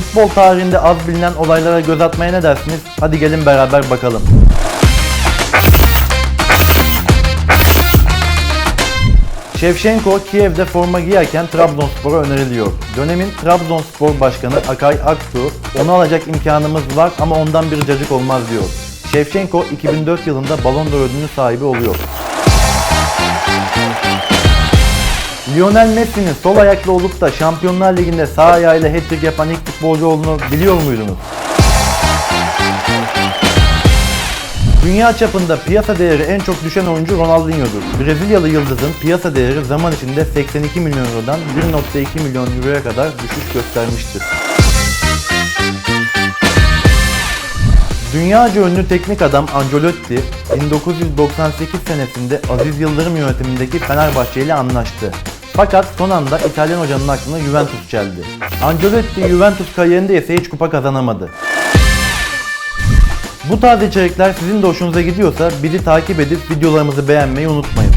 Futbol tarihinde az bilinen olaylara göz atmaya ne dersiniz? Hadi gelin beraber bakalım. Şevşenko Kiev'de forma giyerken Trabzonspor'a öneriliyor. Dönemin Trabzonspor Başkanı Akay Aksu, onu alacak imkanımız var ama ondan bir cacık olmaz diyor. Şevşenko 2004 yılında Ballon d'Or ödülünün sahibi oluyor. Lionel Messi'nin sol ayaklı olup da Şampiyonlar Ligi'nde sağ ayağıyla hat-trick yapan ilk futbolcu olduğunu biliyor muydunuz? Dünya çapında piyasa değeri en çok düşen oyuncu Ronaldinho'dur. Brezilyalı yıldızın piyasa değeri zaman içinde 82 milyon eurodan 1.2 milyon euroya kadar düşüş göstermiştir. Dünyaca ünlü teknik adam Ancelotti 1998 senesinde Aziz Yıldırım yönetimindeki Fenerbahçe ile anlaştı. Fakat son anda İtalyan hocanın aklına Juventus çeldi. Ancelotti Juventus kariyerinde ise hiç kupa kazanamadı. Bu tarz içerikler sizin de hoşunuza gidiyorsa bizi takip edip videolarımızı beğenmeyi unutmayın.